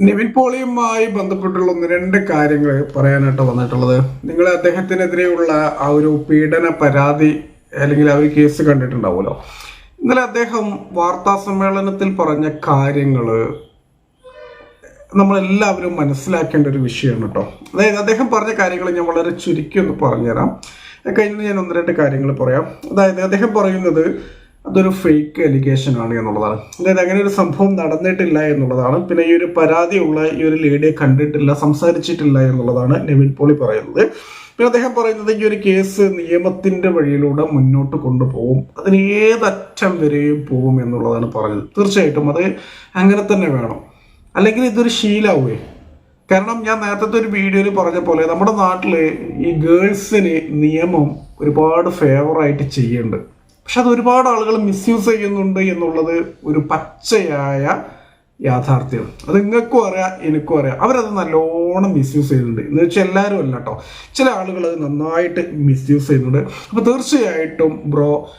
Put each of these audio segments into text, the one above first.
നിവിൻ പോളിയുമായി ബന്ധപ്പെട്ടുള്ള ഒന്ന് രണ്ട് കാര്യങ്ങൾ പറയാനായിട്ട് വന്നിട്ടുള്ളത്. നിങ്ങൾ അദ്ദേഹത്തിനെതിരെയുള്ള ആ ഒരു പീഡന പരാതി അല്ലെങ്കിൽ ആ ഒരു കേസ് കണ്ടിട്ടുണ്ടാവുമല്ലോ. ഇന്നലെ അദ്ദേഹം വാർത്താ സമ്മേളനത്തിൽ പറഞ്ഞ കാര്യങ്ങൾ നമ്മളെല്ലാവരും മനസ്സിലാക്കേണ്ട ഒരു വിഷയമാണ് കേട്ടോ. അതായത് അദ്ദേഹം പറഞ്ഞ കാര്യങ്ങൾ ഞാൻ വളരെ ചുരുക്കി ഒന്ന് പറഞ്ഞുതരാം. കഴിഞ്ഞ ഞാൻ ഒന്ന് രണ്ട് കാര്യങ്ങൾ പറയാം. അതായത് അദ്ദേഹം പറയുന്നത് അതൊരു ഫേക്ക് അലിഗേഷൻ ആണ് എന്നുള്ളതാണ്. അതായത് അങ്ങനെ ഒരു സംഭവം നടന്നിട്ടില്ല എന്നുള്ളതാണ്. പിന്നെ ഈ ഒരു പരാതിയുള്ള ഈ ഒരു ലേഡിയെ കണ്ടിട്ടില്ല സംസാരിച്ചിട്ടില്ല എന്നുള്ളതാണ് നെവിൻ പോളി പറയുന്നത്. പിന്നെ അദ്ദേഹം പറയുന്നത് ഈ ഒരു കേസ് നിയമത്തിന്റെ വഴിയിലൂടെ മുന്നോട്ട് കൊണ്ടുപോകും. അതിന് ഏതറ്റം വരെയും പോകും എന്നുള്ളതാണ് പറഞ്ഞത്. തീർച്ചയായിട്ടും അത് അങ്ങനെ തന്നെ വേണം. അല്ലെങ്കിൽ ഇതൊരു ശീലാവേ. കാരണം ഞാൻ നേരത്തെ ഒരു വീഡിയോയിൽ പറഞ്ഞ പോലെ നമ്മുടെ നാട്ടിൽ ഈ ഗേൾസിന് നിയമം ഒരുപാട് ഫേവറായിട്ട് ചെയ്യുന്നുണ്ട് പക്ഷെ അത് ഒരുപാട് ആളുകൾ മിസ്യൂസ് ചെയ്യുന്നുണ്ട് എന്നുള്ളത് ഒരു പച്ചയായ യാഥാർത്ഥ്യം അത് നിങ്ങൾക്കും അറിയാം എനിക്കും അറിയാം. അവരത് നല്ലോണം മിസ്യൂസ് ചെയ്യുന്നുണ്ട്. എന്ന് വെച്ചാൽ എല്ലാവരും അല്ല കേട്ടോ ചില ആളുകൾ അത് നന്നായിട്ട് മിസ്യൂസ് ചെയ്യുന്നുണ്ട്. അപ്പോൾ തീർച്ചയായിട്ടും ബ്രോ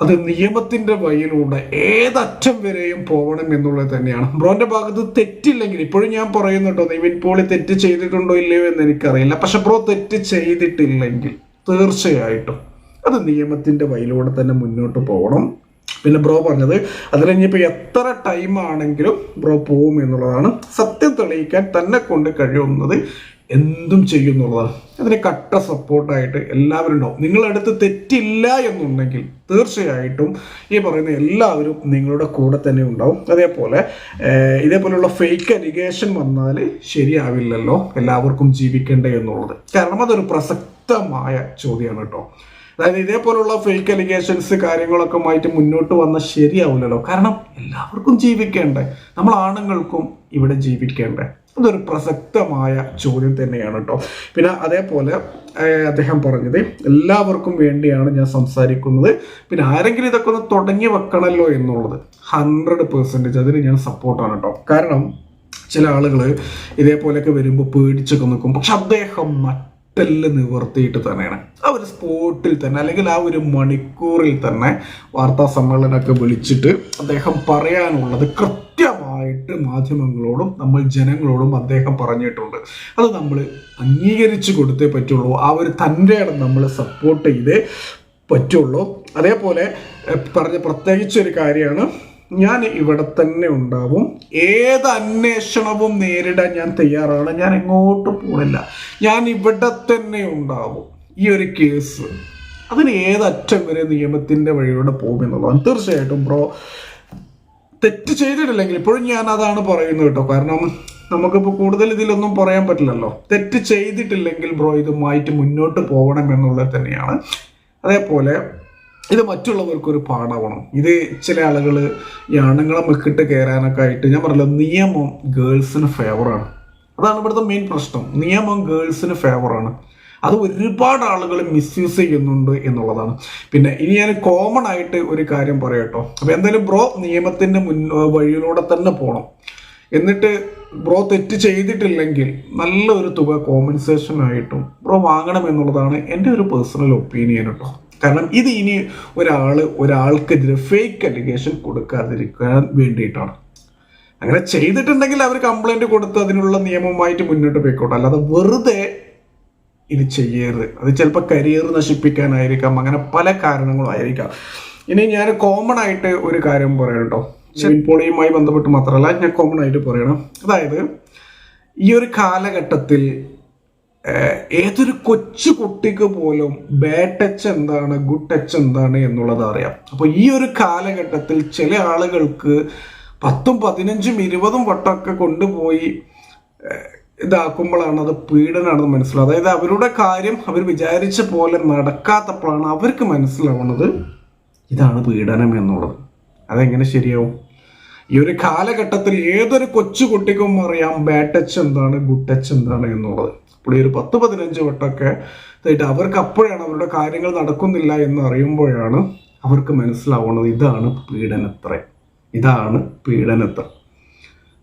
അത് നിയമത്തിന്റെ വഴിയിലൂടെ ഏതറ്റം വരെയും പോകണം എന്നുള്ളത് തന്നെയാണ്. ബ്രോന്റെ ഭാഗത്ത് തെറ്റില്ലെങ്കിൽ ഇപ്പോഴും ഞാൻ പറയുന്നു കേട്ടോ നിവിൻ പോളി തെറ്റ് ചെയ്തിട്ടുണ്ടോ ഇല്ലയോ എന്ന് എനിക്കറിയില്ല. പക്ഷെ ബ്രോ തെറ്റ് ചെയ്തിട്ടില്ലെങ്കിൽ തീർച്ചയായിട്ടും അത് നിയമത്തിന്റെ വഴിയിലൂടെ തന്നെ മുന്നോട്ട് പോകണം. പിന്നെ ബ്രോ പറഞ്ഞത് അതിൽ ഇനിയിപ്പോൾ എത്ര ടൈം ആണെങ്കിലും ബ്രോ പോവും എന്നുള്ളതാണ് സത്യം തെളിയിക്കാൻ തന്നെ കൊണ്ട് കഴിയുന്നത് എന്തും ചെയ്യുന്നുള്ളതാണ് അതിന് കട്ട സപ്പോർട്ടായിട്ട് എല്ലാവരും ഉണ്ടാവും. നിങ്ങളടുത്ത് തെറ്റില്ല എന്നുണ്ടെങ്കിൽ തീർച്ചയായിട്ടും ഈ പറയുന്ന എല്ലാവരും നിങ്ങളുടെ കൂടെ തന്നെ ഉണ്ടാവും. അതേപോലെ ഇതേപോലെയുള്ള ഫേക്ക് അലിഗേഷൻ വന്നാൽ ശരിയാവില്ലല്ലോ എല്ലാവർക്കും ജീവിക്കേണ്ടേ എന്നുള്ളത്. കാരണം അതൊരു പ്രസക്തമായ ചോദ്യമാണ് കേട്ടോ. അതായത് ഇതേപോലുള്ള ഫേക്ക് അലിഗേഷൻസ് കാര്യങ്ങളൊക്കെ ആയിട്ട് മുന്നോട്ട് വന്നാൽ ശരിയാവില്ലല്ലോ. കാരണം എല്ലാവർക്കും ജീവിക്കേണ്ടേ. നമ്മൾ ആണുങ്ങൾക്കും ഇവിടെ ജീവിക്കേണ്ടേ. അതൊരു പ്രസക്തമായ ചോദ്യം തന്നെയാണ് കേട്ടോ പിന്നെ അതേപോലെ അദ്ദേഹം പറഞ്ഞത് എല്ലാവർക്കും വേണ്ടിയാണ് ഞാൻ സംസാരിക്കുന്നത്. പിന്നെ ആരെങ്കിലും ഇതൊക്കെ ഒന്ന് തുടങ്ങി വെക്കണമല്ലോ എന്നുള്ളത് ഹൺഡ്രഡ് പെർസെന്റേജ് അതിന് ഞാൻ സപ്പോർട്ടാണ് കേട്ടോ കാരണം ചില ആളുകൾ ഇതേപോലെയൊക്കെ വരുമ്പോൾ പേടിച്ചൊക്കെ നിൽക്കും. പക്ഷെ അദ്ദേഹം നട്ടെല്ല് നിവർത്തിയിട്ട് തന്നെയാണ്. ആ ഒരു സ്പോട്ടിൽ തന്നെ അല്ലെങ്കിൽ ആ ഒരു മണിക്കൂറിൽ തന്നെ വാർത്താ സമ്മേളനമൊക്കെ വിളിച്ചിട്ട് അദ്ദേഹം പറയാനുള്ളത് കൃത്യമായിട്ട് മാധ്യമങ്ങളോടും നമ്മൾ ജനങ്ങളോടും അദ്ദേഹം പറഞ്ഞിട്ടുണ്ട്. അത് നമ്മൾ അംഗീകരിച്ചു കൊടുത്തേ പറ്റുള്ളൂ. ആ ഒരു തന്റെ നമ്മൾ സപ്പോർട്ട് ചെയ്തേ പറ്റുള്ളൂ. അതേപോലെ പറഞ്ഞ പ്രത്യേകിച്ചൊരു കാര്യമാണ് ഞാൻ ഇവിടെ തന്നെ ഉണ്ടാവും. ഏത് അന്വേഷണവും നേരിടാൻ ഞാൻ തയ്യാറാണ്. ഞാൻ എങ്ങോട്ട് പോണില്ല. ഞാൻ ഇവിടെ തന്നെ ഉണ്ടാവും. ഈ ഒരു കേസ്. അതിന് ഏതറ്റം വരെ നിയമത്തിന്റെ വഴിയിലൂടെ പോകുമെന്നുള്ളതാണ്. തീർച്ചയായിട്ടും ബ്രോ തെറ്റ് ചെയ്തിട്ടില്ലെങ്കിൽ ഇപ്പോഴും ഞാൻ അതാണ് പറയുന്നത് കേട്ടോ. കാരണം നമുക്കിപ്പോൾ കൂടുതൽ ഇതിലൊന്നും പറയാൻ പറ്റില്ലല്ലോ. തെറ്റ് ചെയ്തിട്ടില്ലെങ്കിൽ ബ്രോ ഇതുമായിട്ട് മുന്നോട്ട് പോകണം എന്നുള്ളത് തന്നെയാണ്. അതേപോലെ ഇത് മറ്റുള്ളവർക്കൊരു പാഠമാവണം. ഇത് ചില ആളുകൾ ഈ ആണുങ്ങളെ മെക്കിട്ട് കയറാനൊക്കെ ആയിട്ട് ഞാൻ പറഞ്ഞല്ലോ നിയമം ഗേൾസിന് ഫേവറാണ്. അതാണ് ഇവിടുത്തെ മെയിൻ പ്രശ്നം. നിയമം ഗേൾസിന് ഫേവറാണ്. അത് ഒരുപാട് ആളുകൾ മിസ്യൂസ് ചെയ്യുന്നുണ്ട് എന്നുള്ളതാണ്. പിന്നെ ഇനി ഞാൻ കോമൺ ആയിട്ട് ഒരു കാര്യം പറയട്ടോ അപ്പൊ എന്തായാലും ബ്രോ നിയമത്തിന്റെ മുൻ വഴിയിലൂടെ തന്നെ പോകണം എന്നിട്ട് ബ്രോ തെറ്റ് ചെയ്തിട്ടില്ലെങ്കിൽ നല്ലൊരു തുക കോമ്പൻസേഷൻ ആയിട്ടും ബ്രോ വാങ്ങണം എന്നുള്ളതാണ് എന്റെ ഒരു പേഴ്സണൽ ഒപ്പീനിയൻ കേട്ടോ. കാരണം ഇത് ഇനി ഒരാൾ ഒരാൾക്കെതിരെ ഫേക്ക് അലിഗേഷൻ കൊടുക്കാതിരിക്കാൻ വേണ്ടിയിട്ടാണ്. അങ്ങനെ ചെയ്തിട്ടുണ്ടെങ്കിൽ അവർ കംപ്ലൈന്റ് കൊടുത്ത് അതിനുള്ള നിയമമായിട്ട് മുന്നോട്ട് പോയിക്കോട്ടെ. അല്ലാതെ വെറുതെ ഇത് ചെയ്യരുത്. അത് ചിലപ്പോൾ കരിയർ നശിപ്പിക്കാനായിരിക്കാം. അങ്ങനെ പല കാരണങ്ങളും ആയിരിക്കാം. ഇനി ഞാൻ കോമൺ ആയിട്ട് ഒരു കാര്യം പറയാം കേട്ടോ. ചെൻപോളിയുമായി ബന്ധപ്പെട്ട് മാത്രമല്ല ഞാൻ കോമൺ ആയിട്ട് പറയണം. അതായത് ഈ ഒരു കാലഘട്ടത്തിൽ ഏതൊരു കൊച്ചു കുട്ടിക്ക് പോലും ബാഡ് ടച്ച് എന്താണ് ഗുഡ് ടച്ച് എന്താണ് എന്നുള്ളത് അറിയാം. അപ്പോൾ ഈ ഒരു കാലഘട്ടത്തിൽ ചില ആളുകൾക്ക് പത്തും പതിനഞ്ചും ഇരുപതും വട്ടമൊക്കെ കൊണ്ടുപോയി ഇതാക്കുമ്പോഴാണ് അത് പീഡനാണെന്ന് മനസ്സിലാവും അതായത് അവരുടെ കാര്യം അവർ വിചാരിച്ച പോലെ നടക്കാത്തപ്പോഴാണ് അവർക്ക് മനസ്സിലാവുന്നത് ഇതാണ് പീഡനം എന്നുള്ളത്. അതെങ്ങനെ ശരിയാവും? ഈ ഒരു കാലഘട്ടത്തിൽ ഏതൊരു കൊച്ചു കുട്ടിക്കും അറിയാം ബാഡ് ടച്ച് എന്താണ് ഗുഡ് ടച്ച് എന്താണ് എന്നുള്ളത്. ഈ ഒരു പത്ത് പതിനഞ്ച് വട്ടമൊക്കെ ഇതായിട്ട് അവർക്ക് അപ്പോഴാണ് അവരുടെ കാര്യങ്ങൾ നടക്കുന്നില്ല എന്ന് അറിയുമ്പോഴാണ് അവർക്ക് മനസ്സിലാവുന്നത് ഇതാണ് പീഡനത്ര. ഇതാണ് പീഡനത്ര.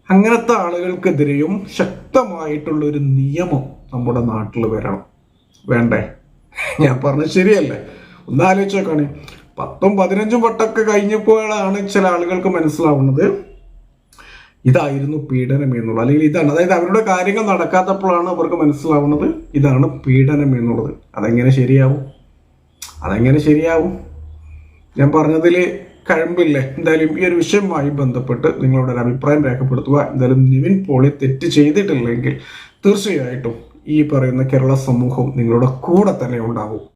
അങ്ങനത്തെ ആളുകൾക്കെതിരെയും ശക്തമായിട്ടുള്ള ഒരു നിയമം നമ്മുടെ നാട്ടിൽ വരണം. വേണ്ടേ? ഞാൻ പറഞ്ഞത് ശരിയല്ലേ? ഒന്ന് ആലോചിച്ച് നോക്കാണ്. പത്തും പതിനഞ്ചും വട്ടമൊക്കെ കഴിഞ്ഞപ്പോഴാണ് ചില ആളുകൾക്ക് മനസ്സിലാവുന്നത് ഇതായിരുന്നു പീഡനം എന്നുള്ളത്. അല്ലെങ്കിൽ ഇതാണ്. അതായത് അവരുടെ കാര്യങ്ങൾ നടക്കാത്തപ്പോഴാണ് അവർക്ക് മനസ്സിലാവുന്നത് ഇതാണ് പീഡനം എന്നുള്ളത്. അതെങ്ങനെ ശരിയാവും? അതെങ്ങനെ ശരിയാവും? ഞാൻ പറഞ്ഞതിൽ കഴമ്പില്ലേ? എന്തായാലും ഈ ഒരു വിഷയവുമായി ബന്ധപ്പെട്ട് നിങ്ങളുടെ ഒരു അഭിപ്രായം രേഖപ്പെടുത്തുക. എന്തായാലും നിവിൻ പോളി തെറ്റ് ചെയ്തിട്ടില്ലെങ്കിൽ തീർച്ചയായിട്ടും ഈ പറയുന്ന കേരള സമൂഹം നിങ്ങളുടെ കൂടെ തന്നെ ഉണ്ടാവും.